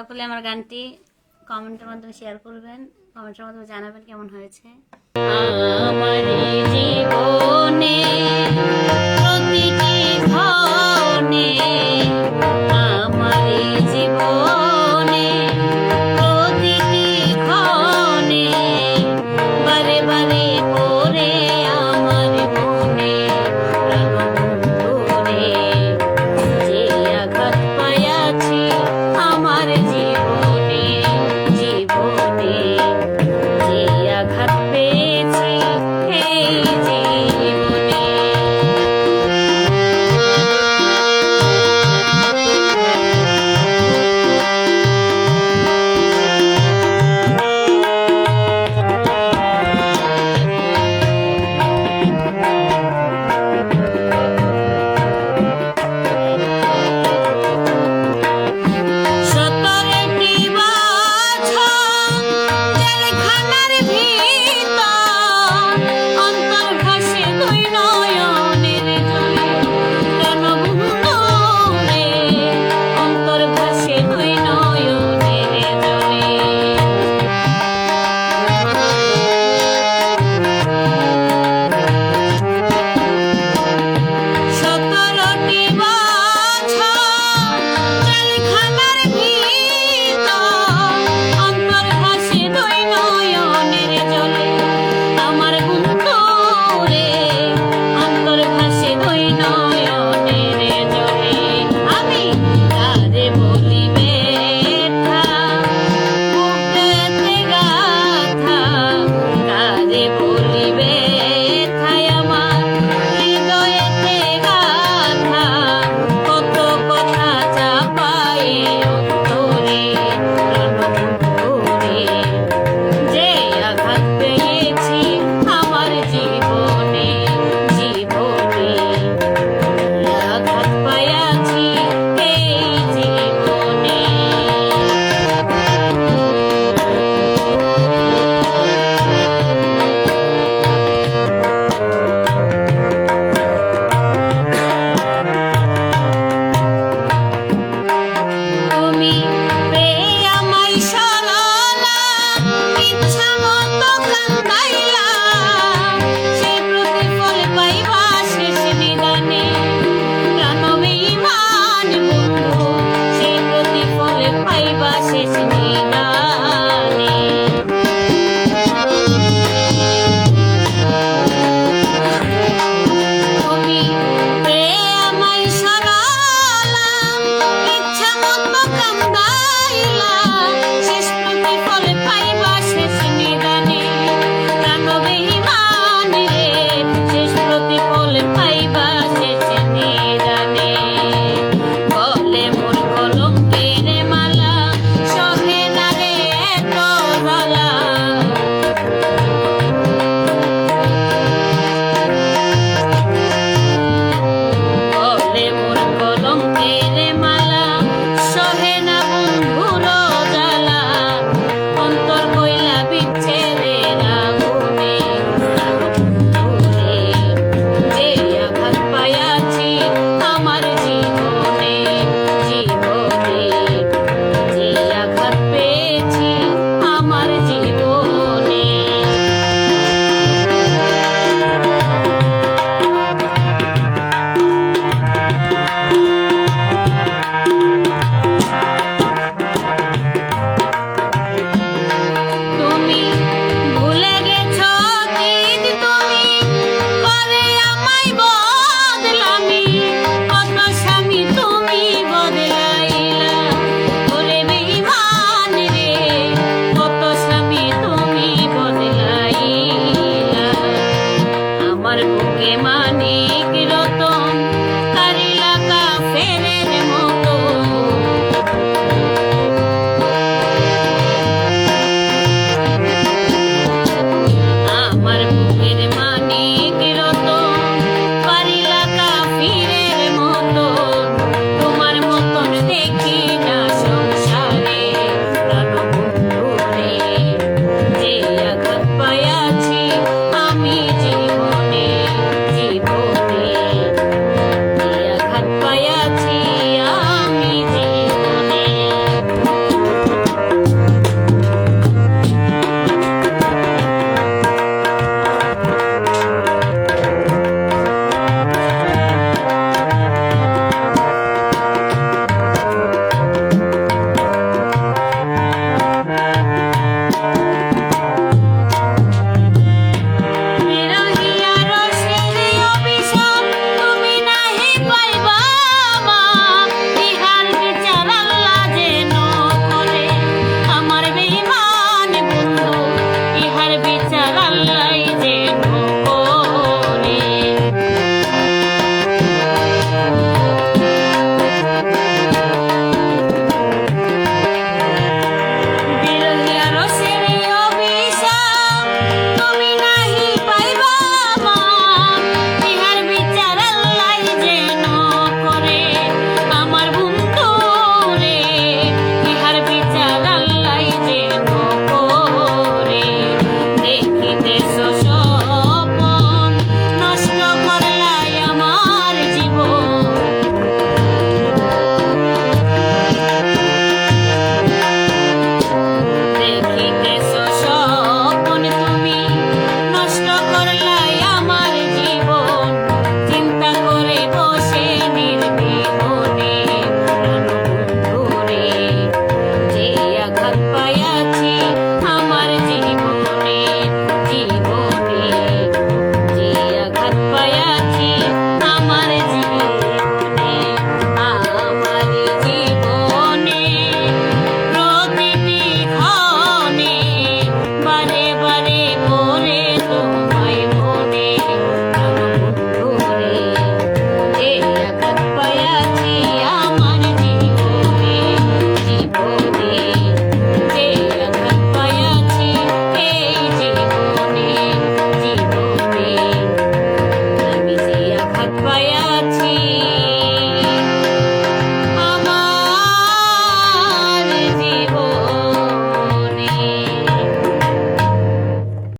সকলে আমার গানটি কমেন্টের মাধ্যমে শেয়ার করবেন। কমেন্টের মাধ্যমে জানাবেন কেমন হয়েছে। আমার জীবনে libre. ইচ্ছা মতো কান্দাইলা